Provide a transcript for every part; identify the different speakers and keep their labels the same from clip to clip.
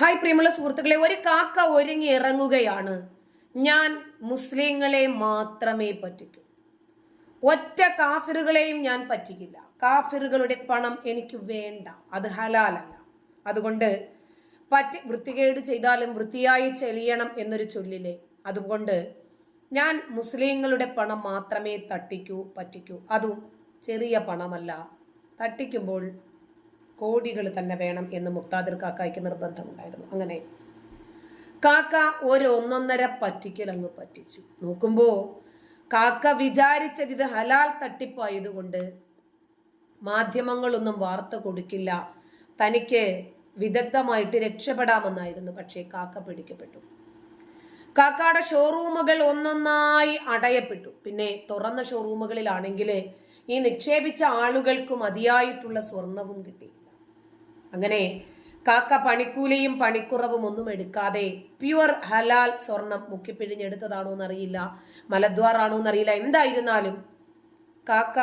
Speaker 1: Hi പ്രിയമുള്ള സുഹൃത്തുക്കളെ ഒരു കാക്ക ഒരുങ്ങി ഇറങ്ങുകയാണ്. ഞാൻ മുസ്ലിങ്ങളെ മാത്രമേ പറ്റിക്കൂ. ഒറ്റ കാഫിറുകളെയും ഞാൻ പറ്റിക്കില്ല. കാഫിറുകളുടെ പണം എനിക്ക് വേണ്ട. അത് ഹലാലല്ല. അതുകൊണ്ട് പറ്റി വൃത്തികേട് ചെയ്താലും വൃത്തിയായി ചെലിയണം എന്നൊരു ചൊല്ലില്ലേ? അതുകൊണ്ട് ഞാൻ മുസ്ലിങ്ങളുടെ പണം മാത്രമേ തട്ടിക്കൂ പറ്റിക്കൂ. അതും ചെറിയ പണമല്ല. തട്ടിക്കുമ്പോൾ കോടികൾ തന്നെ വേണം എന്ന് മുക്താദിർ കാക്കായ്ക്ക് നിർബന്ധമുണ്ടായിരുന്നു. അങ്ങനെ കാക്ക ഒരു ഒന്നൊന്നര പറ്റിക്കൽ അങ്ങ് പറ്റിച്ചു. നോക്കുമ്പോൾ കാക്ക വിചാരിച്ചത് ഇത് ഹലാൽ തട്ടിപ്പായതുകൊണ്ട് മാധ്യമങ്ങളൊന്നും വാർത്ത കൊടുക്കില്ല തനിക്ക് വിദഗ്ധമായിട്ട് രക്ഷപ്പെടാമെന്നായിരുന്നു. പക്ഷേ കാക്ക പിടിക്കപ്പെട്ടു. കാക്കയുടെ ഷോറൂമുകൾ ഒന്നൊന്നായി അടയപ്പെട്ടു. പിന്നെ തുറന്ന ഷോറൂമുകളിലാണെങ്കിൽ ഈ നിക്ഷേപിച്ച ആളുകൾക്ക് മതിയായിട്ടുള്ള സ്വർണവും കിട്ടിയില്ല അങ്ങനെ കാക്ക പണിക്കൂലിയും പണിക്കുറവും ഒന്നും എടുക്കാതെ പ്യുവർ ഹലാൽ സ്വർണം മുക്കിപ്പിഴിഞ്ഞെടുത്തതാണോ എന്നറിയില്ല. മലദ്വാറാണോ എന്നറിയില്ല. എന്തായിരുന്നാലും കാക്ക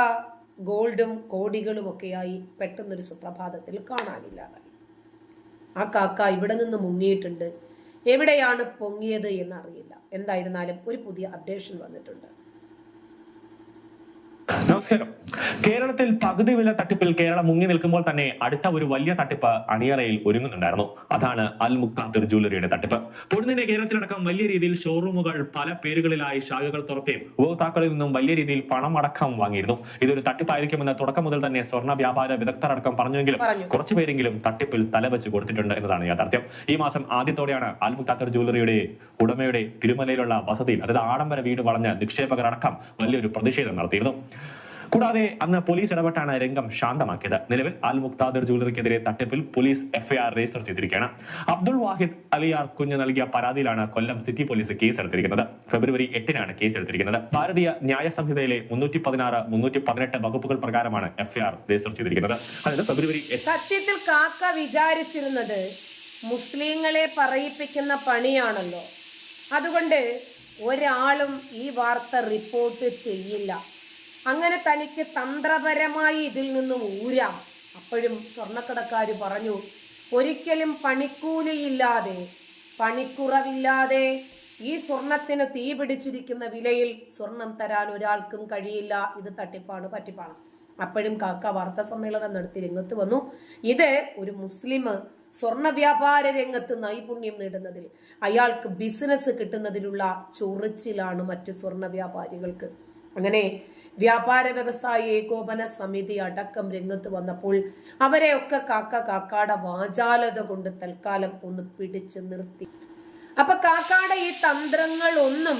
Speaker 1: ഗോൾഡും കോടികളും ഒക്കെയായി പെട്ടെന്നൊരു സുപ്രഭാതത്തിൽ കാണാനില്ലാതായി. ആ കാക്ക ഇവിടെ നിന്ന് മുങ്ങിയിട്ടുണ്ട്. എവിടെയാണ് പൊങ്ങിയത് എന്നറിയില്ല. എന്തായിരുന്നാലും ഒരു പുതിയ അപ്ഡേഷൻ വന്നിട്ടുണ്ട്.
Speaker 2: നമസ്കാരം. കേരളത്തിൽ പകുതി വില തട്ടിപ്പിൽ കേരളം മുങ്ങി നിൽക്കുമ്പോൾ തന്നെ അടുത്ത ഒരു വലിയ തട്ടിപ്പ് അണിയറയിൽ ഒരുങ്ങുന്നുണ്ടായിരുന്നു. അതാണ് അൽ മുക്താദിർ ജ്വല്ലറിയുടെ തട്ടിപ്പ്. പൊടുന്നിന്റെ കേരളത്തിലടക്കം വലിയ രീതിയിൽ ഷോറൂമുകൾ പല പേരുകളിലായി ശാഖകൾ തുറക്കുകയും ഉപഭോക്താക്കളിൽ നിന്നും വലിയ രീതിയിൽ പണം അടക്കം വാങ്ങിയിരുന്നു. ഇതൊരു തട്ടിപ്പായിരിക്കുമെന്ന് തുടക്കം മുതൽ തന്നെ സ്വർണ വ്യാപാര വിദഗ്ധർ അടക്കം പറഞ്ഞുവെങ്കിലും
Speaker 1: പറഞ്ഞു.
Speaker 2: കുറച്ചുപേരെങ്കിലും തട്ടിപ്പിൽ തലവെച്ച് കൊടുത്തിട്ടുണ്ട് എന്നതാണ് യാഥാർത്ഥ്യം. ഈ മാസം ആദ്യത്തോടെയാണ് അൽ മുക്താദർ ജ്വല്ലറിയുടെ ഉടമയുടെ തിരുമലയിലുള്ള വസതിയിൽ അതായത് ആഡംബര വീട് വളഞ്ഞ് നിക്ഷേപകരടക്കം വലിയൊരു പ്രതിഷേധം നടത്തിയിരുന്നു. കൂടാതെ അന്ന് പോലീസ് ഇടപെട്ടാണ് രംഗം ശാന്തമാക്കിയത്. നിലവിൽ അൽ മുക്താദർ ജ്വല്ലറിക്കെതിരെ തട്ടിപ്പിൽ പോലീസ് എഫ്ഐആർ രജിസ്റ്റർ ചെയ്തിരിക്കുകയാണ്. അബ്ദുൾ വാഹിദ് അലിയാർ കുഞ്ഞ് നൽകിയ പരാതിയിലാണ് കൊല്ലം സിറ്റി പോലീസ് കേസ് എടുത്തിരിക്കുന്നത്. ഫെബ്രുവരി എട്ടിനാണ് കേസ് എടുത്തിരിക്കുന്നത്. ഭാരതീയ ന്യായ സംഹിതയിലെ മുന്നൂറ്റി പതിനാറ് മുന്നൂറ്റി പതിനെട്ട് വകുപ്പുകൾ പ്രകാരമാണ് എഫ്ഐആർ രജിസ്റ്റർ ചെയ്തിരിക്കുന്നത്. അതായത് ഫെബ്രുവരി
Speaker 1: സത്യത്തിൽ കാക്ക വിചാരിച്ചിരുന്നത് മുസ്ലിങ്ങളെ പറയിപ്പിക്കുന്ന പണിയാണല്ലോ. അതുകൊണ്ട് ഒരാളും ഈ വാർത്ത റിപ്പോർട്ട് ചെയ്യില്ല. അങ്ങനെ തനിക്ക് തന്ത്രപരമായി ഇതിൽ നിന്നും ഊരാം. അപ്പോഴും സ്വർണക്കടക്കാർ പറഞ്ഞു ഒരിക്കലും പണിക്കൂലിയില്ലാതെ പണിക്കുറവില്ലാതെ ഈ സ്വർണത്തിന് തീ പിടിച്ചിരിക്കുന്ന വിലയിൽ സ്വർണം തരാൻ ഒരാൾക്കും കഴിയില്ല. ഇത് തട്ടിപ്പാണ് പറ്റിപ്പാണ്. അപ്പോഴും കാക്ക വാർത്താ സമ്മേളനം നടത്തി രംഗത്ത് വന്നു. ഇത് ഒരു മുസ്ലിം സ്വർണ വ്യാപാര രംഗത്ത് നൈപുണ്യം നേടുന്നതിൽ അയാൾക്ക് ബിസിനസ് കിട്ടുന്നതിലുള്ള ചൊറിച്ചിലാണ് മറ്റ് സ്വർണ വ്യാപാരികൾക്ക്. അങ്ങനെ വ്യാപാര വ്യവസായ ഏകോപന സമിതി അടക്കം രംഗത്ത് വന്നപ്പോൾ അവരെയൊക്കെ കാക്ക കാക്കാട വാചാലത കൊണ്ട് തൽക്കാലം ഒന്ന് പിടിച്ചു നിർത്തി. അപ്പൊ കാക്കാട ഈ തന്ത്രങ്ങൾ ഒന്നും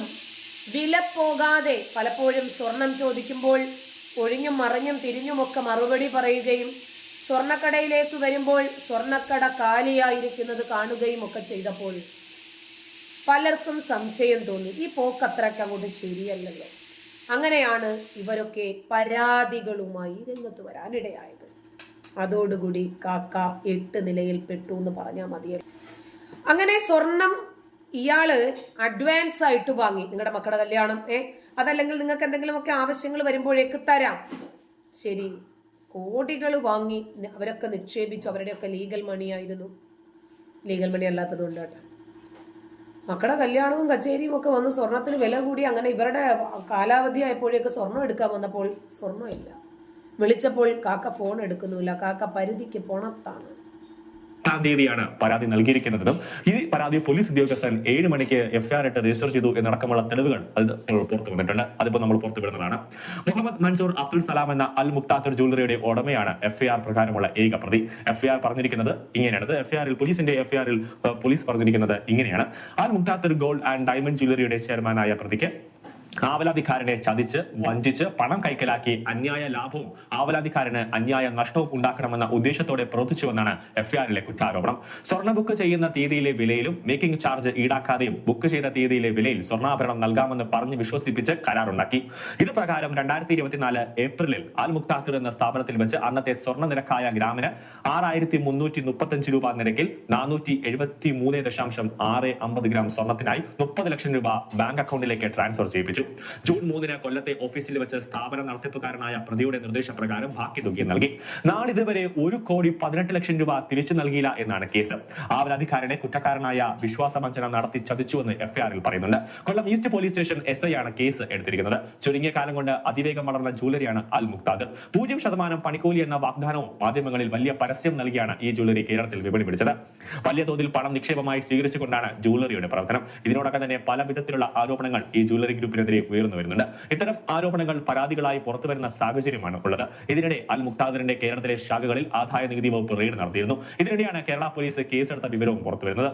Speaker 1: വില പോകാതെ പലപ്പോഴും സ്വർണം ചോദിക്കുമ്പോൾ ഒഴിഞ്ഞും മറിഞ്ഞും തിരിഞ്ഞുമൊക്കെ മറുപടി പറയുകയും സ്വർണക്കടയിലേക്ക് വരുമ്പോൾ സ്വർണക്കട കാലിയായിരിക്കുന്നത് കാണുകയും ഒക്കെ ചെയ്തപ്പോൾ പലർക്കും സംശയം തോന്നി. ഈ പോക്ക് അത്രയ്ക്ക് അങ്ങോട്ട് ശരിയല്ലല്ലോ. അങ്ങനെയാണ് ഇവരൊക്കെ പരാതികളുമായി രംഗത്ത് വരാനിടയായത്. അതോടുകൂടി കാക്ക എട്ട് നിലയിൽ പെട്ടു എന്ന് പറഞ്ഞാൽ മതിയല്ലോ അങ്ങനെ സ്വർണം ഇയാൾ അഡ്വാൻസ് ആയിട്ട് വാങ്ങി. നിങ്ങളുടെ മക്കളുടെ കല്യാണം ഏ? അതല്ലെങ്കിൽ നിങ്ങൾക്ക് എന്തെങ്കിലുമൊക്കെ ആവശ്യങ്ങൾ വരുമ്പോഴേക്ക് തരാം. ശരി. കോടികൾ വാങ്ങി അവരൊക്കെ നിക്ഷേപിച്ചു. അവരുടെയൊക്കെ ലീഗൽ മണി ആയിരുന്നു. ലീഗൽ മണി അല്ലാത്തത് കൊണ്ട് കേട്ടോ. മക്കളുടെ കല്യാണവും കച്ചേരിയും ഒക്കെ വന്ന് സ്വർണത്തിന് വില കൂടി അങ്ങനെ ഇവരുടെ കാലാവധി ആയപ്പോഴേക്ക് സ്വർണം എടുക്കാൻ വന്നപ്പോൾ സ്വർണമില്ല. വിളിച്ചപ്പോൾ കാക്ക ഫോൺ എടുക്കുന്നില്ല കാക്ക പരിധിക്ക് പണത്താണ്.
Speaker 2: എട്ടാം തീയതിയാണ് പരാതി നൽകിയിരിക്കുന്നതും. ഈ പരാതി പോലീസ് ഉദ്യോഗസ്ഥൻ ഏഴ് മണിക്ക് എഫ്ഐആർ ഇട്ട് രജിസ്റ്റർ ചെയ്തു എന്നടക്കമുള്ള തെളിവുകൾ അത് പുറത്തു വന്നിട്ടുണ്ട്. അതിപ്പോൾ നമ്മൾ പുറത്തുവിടുന്നതാണ് മുഹമ്മദ് മൻസൂർ അബ്ദുൽ സലാം എന്ന അൽ മുക്താത്തർ ജ്വല്ലറിയുടെ ഉടമയാണ് എഫ്ഐആർ പ്രകാരമുള്ള ഏക പ്രതി. എഫ്ഐആർ പറഞ്ഞിരിക്കുന്നത് ഇങ്ങനെയാണ് എഫ്ഐആറിൽ പോലീസിന്റെ എഫ്ഐആറിൽ പോലീസ് പറഞ്ഞിരിക്കുന്നത് ഇങ്ങനെയാണ്. Al Mukthathar gold and diamond ജ്വല്ലറിയുടെ ചെയർമാനായ പ്രതിക്ക് ആവലാധികാരനെ ചതിച്ച് വഞ്ചിച്ച് പണം കൈക്കലാക്കി അന്യായ ലാഭവും ആവലാധിക്കാരന് അന്യായ നഷ്ടവും ഉണ്ടാക്കണമെന്ന ഉദ്ദേശത്തോടെ പ്രവർത്തിച്ചുവെന്നാണ് എഫ്ഐആറിലെ കുറ്റാരോപണം. സ്വർണ ബുക്ക് ചെയ്യുന്ന തീയതിയിലെ വിലയിലും മേക്കിംഗ് ചാർജ് ഈടാക്കാതെയും ബുക്ക് ചെയ്ത തീയതിയിലെ വിലയിൽ സ്വർണാഭരണം നൽകാമെന്ന് പറഞ്ഞ് വിശ്വസിപ്പിച്ച് കരാറുണ്ടാക്കി. ഇത് പ്രകാരം രണ്ടായിരത്തി ഇരുപത്തിനാല് ഏപ്രിലിൽ അൽ മുക്താഖിർ എന്ന സ്ഥാപനത്തിൽ വെച്ച് അന്നത്തെ സ്വർണ നിരക്കായ ഗ്രാമിന് ആറായിരത്തി മുന്നൂറ്റി മുപ്പത്തഞ്ച് രൂപ നിരക്കിൽ നാനൂറ്റി എഴുപത്തി മൂന്ന് ദശാംശം ആറ് അമ്പത് ഗ്രാം സ്വർണത്തിനായി മുപ്പത് ലക്ഷം രൂപ ബാങ്ക് അക്കൗണ്ടിലേക്ക് ട്രാൻസ്ഫർ ചെയ്യിപ്പിച്ചു. ജൂൺ മൂന്നിന് കൊല്ലത്തെ ഓഫീസിൽ വെച്ച് സ്ഥാപന നടത്തിപ്പുകാരനായ പ്രതിയുടെ നിർദ്ദേശപ്രകാരം ബാക്കി തുക നൽകി നാളിതുവരെ ഒരു കോടി പതിനെട്ട് ലക്ഷം രൂപ തിരിച്ചു നൽകിയില്ല എന്നാണ് കേസ്. ആവലാധികാരനെ കുറ്റക്കാരനായ വിശ്വാസവഞ്ചന നടത്തി ചതിച്ചുവെന്ന് എഫ്ഐആറിൽ പറയുന്നുണ്ട്. Kollam east police station S I ആണ് കേസ് എടുത്തിരിക്കുന്നത്. ചുരുങ്ങിയ കാലം കൊണ്ട് അതിവേഗം വളർന്ന ജ്വല്ലറിയാണ് അൽ മുക്താദ്. പൂജ്യം ശതമാനം പണിക്കൂലി എന്ന വാഗ്ദാനവും മാധ്യമങ്ങളിൽ വലിയ പരസ്യം നൽകിയാണ് ഈ ജ്വല്ലറി കേരളത്തിൽ വിപണി പിടിച്ചത്. വലിയ തോതിൽ പണം നിക്ഷേപമായി സ്വീകരിച്ചുകൊണ്ടാണ് ജ്വല്ലറിയുടെ പ്രവർത്തനം. ഇതിനോടൊപ്പം തന്നെ പല വിധത്തിലുള്ള ആരോപണങ്ങൾ ഈ ജ്വല്ലറി ഗ്രൂപ്പിനെതിരെ ഉയർന്നു വരുന്നുണ്ട്. ഇത്തരം ആരോപണങ്ങൾ പരാതികളായി പുറത്തു വരുന്ന സാഹചര്യമാണ് ഉള്ളത്. ഇതിനിടെ അൽ മുക്താദറിന്റെ കേരളത്തിലെ ശാഖകളിൽ ആദായ നികുതി വകുപ്പ് റെയ്ഡ് നടത്തിയിരുന്നു. ഇതിനിടെയാണ് കേരള പോലീസ് കേസെടുത്ത വിവരവും പുറത്തു വരുന്നത്.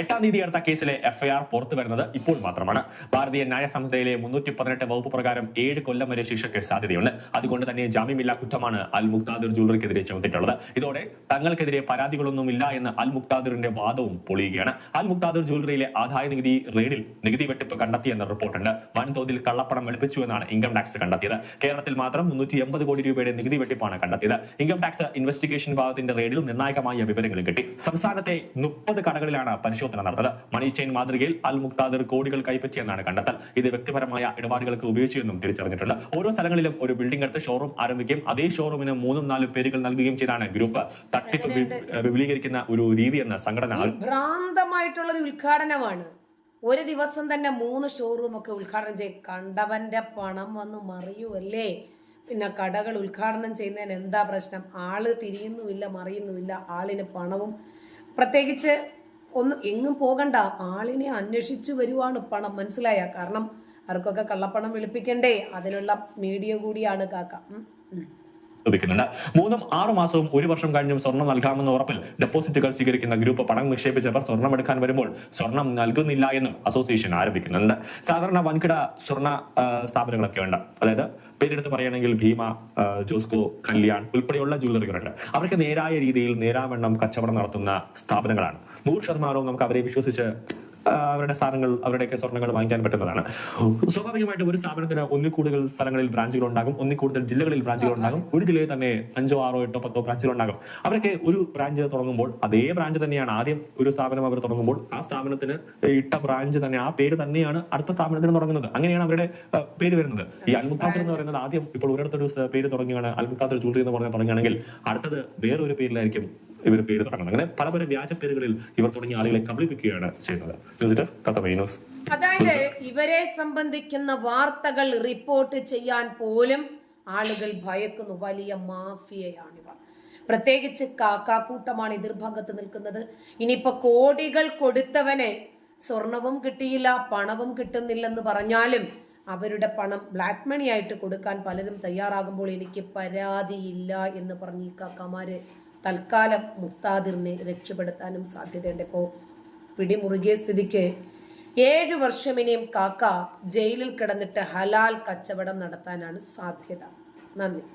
Speaker 2: എട്ടാം തീയതി എടുത്ത കേസിലെ എഫ്ഐആർ പുറത്തു വരുന്നത് ഇപ്പോൾ മാത്രമാണ്. ഭാരതീയ ന്യായ സംഹിതയിലെ മുന്നൂറ്റി പതിനെട്ട് വകുപ്പ് പ്രകാരം ഏഴ് കൊല്ലം വരെ ശിക്ഷയ്ക്ക് സാധ്യതയുണ്ട്. അതുകൊണ്ട് തന്നെ ജാമ്യമില്ലാ കുറ്റമാണ് അൽ മുക്താദിർ ജൂലറിക്കെതിരെ ചുമത്തിയിട്ടുള്ളത് ഇതോടെ തങ്ങൾക്കെതിരെ പരാതികളൊന്നുമില്ല എന്ന് അൽ മുക്താദിറിന്റെ വാദവും പൊളിയുകയാണ്. അൽ മുക്താദിർ ജൂലറിയിലെ ആദായ നികുതി റെയ്ഡിൽ നികുതി വെട്ടിപ്പ് കണ്ടെത്തിയെന്ന റിപ്പോർട്ടുണ്ട്. വൻതോതിൽ കള്ളപ്പണം വെളുപ്പിച്ചു എന്നാണ് ഇൻകം ടാക്സ് കണ്ടെത്തിയത്. കേരളത്തിൽ മാത്രം മുന്നൂറ്റി എൺപത് കോടി രൂപയുടെ നികുതി വെട്ടിപ്പാണ് കണ്ടെത്തിയത്. ഇൻകം ടാക്സ് ഇൻവെസ്റ്റിഗേഷൻ വിഭാഗത്തിന്റെ റെയ്ഡിൽ നിർണായകമായ വിവരങ്ങൾ കിട്ടി. സംസ്ഥാനത്തെ മുപ്പത് കടകളിലാണ് പരിശോധന നടന്നത്. മണി ചെയിൻ മാതൃകയിൽ അൽ മുക്താദർ കോടികൾ കൈപ്പറ്റിയെന്നാണ് കണ്ടെത്തൽ. ഇത് വ്യക്തിപരമായ ഇടപാടുകൾക്ക് ഉപയോഗിച്ചുവെന്നും തിരിച്ചറിഞ്ഞിട്ടുണ്ട്. ഓരോ സ്ഥലങ്ങളിലും ഒരു ബിൽഡിംഗ് എടുത്ത് ഷോറൂം ആരംഭിക്കുകയും അതേ ഷോറൂമിന് മൂന്നും നാലും പേരുകൾ നൽകുകയും ചെയ്താണ് ഗ്രൂപ്പ് തട്ടിപ്പ് വിപുലീകരിക്കുന്ന ഒരു രീതി എന്ന സംഘടന
Speaker 1: ഭ്രാന്തമായിട്ടുള്ള ഒരു ഉദ്ഘാടനമാണ്. ഒരു ദിവസം തന്നെ മൂന്ന് ഷോറൂം ഒക്കെ ഉദ്ഘാടനം ചെയ്യും കണ്ടവന്റെ പണം വന്ന് മറിയുമല്ലേ പിന്നെ കടകൾ ഉദ്ഘാടനം ചെയ്യുന്നതിന് എന്താ പ്രശ്നം? ആൾ തിരിയുന്നുമില്ല മറിയുന്നുമില്ല ആളിന് പണവും. പ്രത്യേകിച്ച് ഒന്നും എങ്ങും പോകണ്ട. ആളിനെ അന്വേഷിച്ചു വരുവാണ് പണം മനസ്സിലായ. കാരണം ആർക്കൊക്കെ കള്ളപ്പണം വെളുപ്പിക്കണ്ടേ. അതിനുള്ള മീഡിയ കൂടിയാണ് കാക്ക.
Speaker 2: ലഭിക്കുന്നുണ്ട് മൂന്നും ആറു മാസവും ഒരു വർഷം കഴിഞ്ഞും സ്വർണം നൽകാമെന്ന ഉറപ്പിൽ ഡെപ്പോസിറ്റുകൾ സ്വീകരിക്കുന്ന ഗ്രൂപ്പ് പണം നിക്ഷേപിച്ചവർ സ്വർണം എടുക്കാൻ വരുമ്പോൾ സ്വർണം നൽകുന്നില്ല എന്നും അസോസിയേഷൻ ആരംഭിക്കുന്നുണ്ട് സാധാരണ വൻകിട സ്വർണ സ്ഥാപനങ്ങളൊക്കെ ഉണ്ട്. അതായത് പേരെടുത്ത് പറയുകയാണെങ്കിൽ ഭീമ ജോസ്കോ കല്യാൺ ഉൾപ്പെടെയുള്ള ജ്വല്ലറികളുണ്ട് അവർക്ക് നേരായ രീതിയിൽ നേരാവണ്ണം കച്ചവടം നടത്തുന്ന സ്ഥാപനങ്ങളാണ്. നൂറ് ശതമാനവും നമുക്ക് അവരെ വിശ്വസിച്ച് അവരുടെ സാധനങ്ങൾ അവരുടെയൊക്കെ സ്വർണങ്ങൾ വാങ്ങിക്കാൻ പറ്റുന്നതാണ്. സ്വാഭാവികമായിട്ട് ഒരു സ്ഥാപനത്തിന് ഒന്നിൽ കൂടുതൽ സ്ഥലങ്ങളിൽ ബ്രാഞ്ചുകൾ ഉണ്ടാകും ഒന്നിൽ കൂടുതൽ ജില്ലകളിൽ ബ്രാഞ്ചുകൾ ഉണ്ടാകും ഒരു ജില്ലയിൽ തന്നെ അഞ്ചോ ആറോ എട്ടോ പത്തോ ബ്രാഞ്ചുകൾ ഉണ്ടാകും അവരൊക്കെ ഒരു ബ്രാഞ്ച് തുടങ്ങുമ്പോൾ അതേ ബ്രാഞ്ച് തന്നെയാണ് ആദ്യം ഒരു സ്ഥാപനം അവർ തുടങ്ങുമ്പോൾ ആ സ്ഥാപനത്തിന് ഇട്ട ബ്രാഞ്ച് തന്നെ ആ പേര് തന്നെയാണ് അടുത്ത സ്ഥാപനത്തിന് തുടങ്ങുന്നത്. അങ്ങനെയാണ് അവരുടെ പേര് വരുന്നത്. ഈ അൽമുഖാത്തർ എന്ന് പറയുന്നത് ആദ്യം ഇപ്പോൾ ഒരിടത്തൊരു പേര് തുടങ്ങിയാണ് അൽമുഖാത്തർ ജൂലറി എന്ന് പറഞ്ഞാൽ തുടങ്ങുകയാണെങ്കിൽ അടുത്തത് വേറൊരു പേരിലായിരിക്കും. ഇവർ പേര് തുടങ്ങുന്നത് അങ്ങനെ പല പല വ്യാജ പേരുകളിൽ ഇവർ തുടങ്ങിയ ആളുകളെ കബളിപ്പിക്കുകയാണ് ചെയ്യുന്നത്.
Speaker 1: അതായത് ഇവരെ സംബന്ധിക്കുന്ന വാർത്തകൾ റിപ്പോർട്ട് ചെയ്യാൻ പോലും ആളുകൾ ഭയക്കുന്നു. വലിയ മാഫിയയാണിവർ. പ്രത്യേകിച്ച് കാക്കാക്കൂട്ടമാണ് എതിർഭാഗത്ത് നിൽക്കുന്നത്. ഇനിയിപ്പോ കോടികൾ കൊടുത്തവനെ സ്വർണവും കിട്ടിയില്ല പണവും കിട്ടുന്നില്ലെന്ന് പറഞ്ഞാലും അവരുടെ പണം ബ്ലാക്ക് മണി ആയിട്ട് കൊടുക്കാൻ പലരും തയ്യാറാകുമ്പോൾ എനിക്ക് പരാതിയില്ല എന്ന് പറഞ്ഞ് ഈ കാക്കമാര് തൽക്കാലം മുക്താദിറിനെ രക്ഷപ്പെടുത്താനും സാധ്യതയുണ്ട്. ഇപ്പോൾ പിടിമുറുകിയ സ്ഥിതിക്ക് ഏഴ് വർഷം ഇനിയും കാക്ക ജയിലിൽ കിടന്നിട്ട് ഹലാൽ കച്ചവടം നടത്താനാണ് സാധ്യത. നന്ദി.